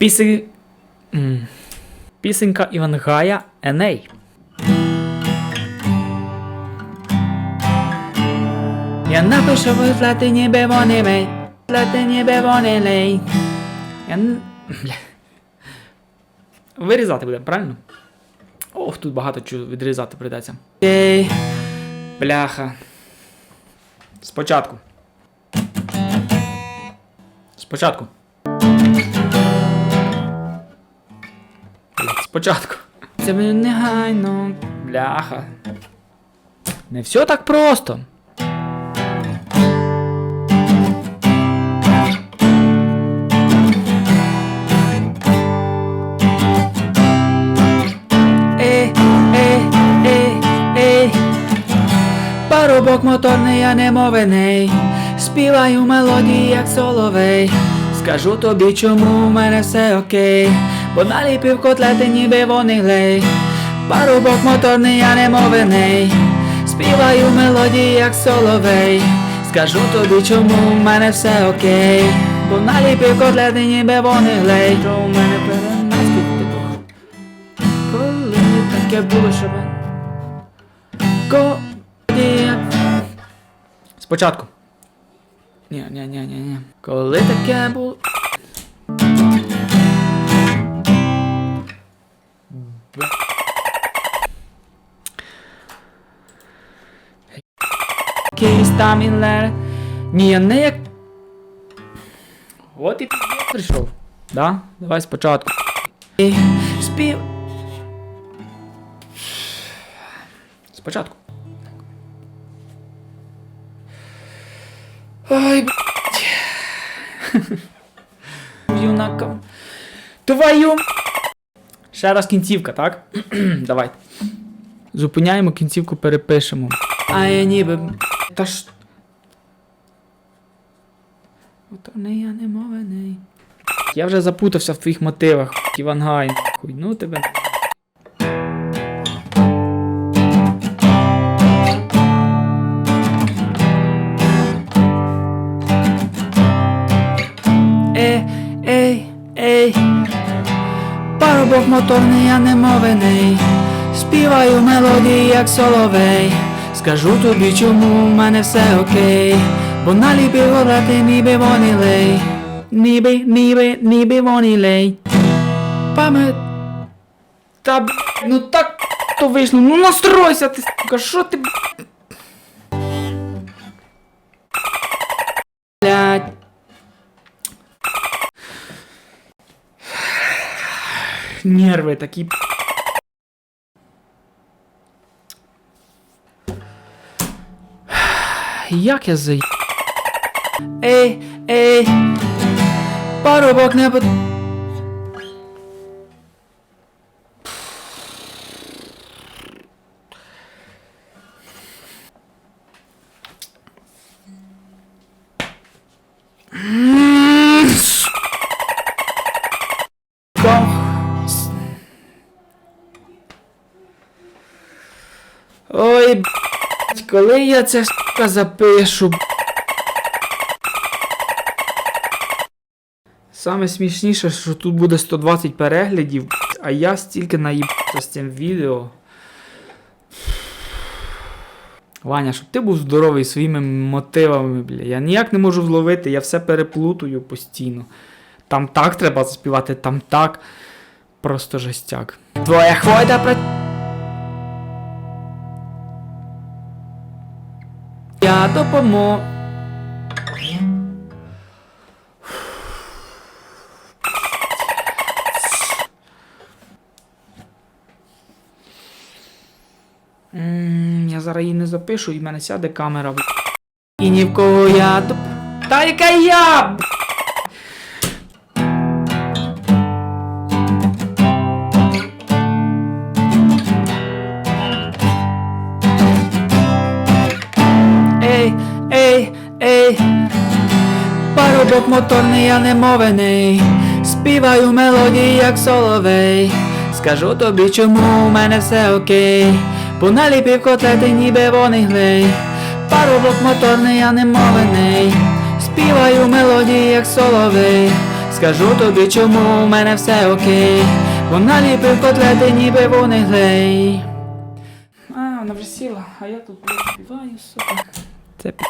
Піси... м, Пісенька Івангая Еней. Я напишу вислати ніби вони мей. Лати ніби лей. Я... Вирізати будемо, правильно? Ох, тут багато чого відрізати прийдеться. Ей, бляха. Спочатку. Спочатку. Спочатку. Це мені негайно. Бляха. Не все так просто. Ей, ей, ей. Парубок моторний, я не мовений. Співаю мелодії, як соловей. Скажу тобі, чому в мене все окей. Бо наліпив котлети, ніби вони глей. Парубок моторний, я не мовений. Співаю мелодії, як соловей. Скажу тобі, чому в мене все окей. Бо наліпив котлети, ніби вони глей. Що у мене типу. Коли таке було, щоб... Коли... Спочатку. Ні, ні, ні, ні, ні. Коли таке було. Якийсь там інлер. Ні, не як. От і прийшов. Да? Давай спочатку. Спів. Спочатку. Ой, блядь. Юнаком. Твою. Ще раз кінцівка, так? Давай. Зупиняємо, кінцівку перепишемо. А я ніби. Та ж. Ото не я не мовений. Я вже запутався в твоїх мотивах, Івангай. Хуй, ну тебе. Е, ей, ей. Парубок моторний, я не мовений. Співаю мелодії, як соловей. Скажу тобі, чому в мене все окей. Бо наліпив горати, ніби вони лей. Ніби, ніби, ніби вони лей. Пам'ят. Та ну так то вийшло. Ну настройся ти, сука, що ти. б***? Блядь. Нерви такі. Як я зай... Ей, ей, парубок не под... Ой, коли я це запишу. Саме смішніше, що тут буде 120 переглядів, а я стільки наїбався з цим відео. Ваня, щоб ти був здоровий своїми мотивами, бля. Я ніяк не можу вловити, я все переплутую постійно. Там так треба заспівати, там так. Просто жестяк. Твоя хвойда про. Я допоможу. Зараз її не запишу, і в мене сяде камера. І ні в кого я доп... Та яка я! Ей, ей, ей, парубок моторний, я не мовений. Співаю мелодії, як соловей. Скажу тобі, чому у мене все окей. Бо наліпів котлети, ніби вони глей. Парубок моторний, я не мовений. Співаю мелодії, як соловей. Скажу тобі, чому в мене все окей. Бо наліпив котлети, ніби вони глей. А, вона вже сіла, а я тут співаю, сука. Це пі-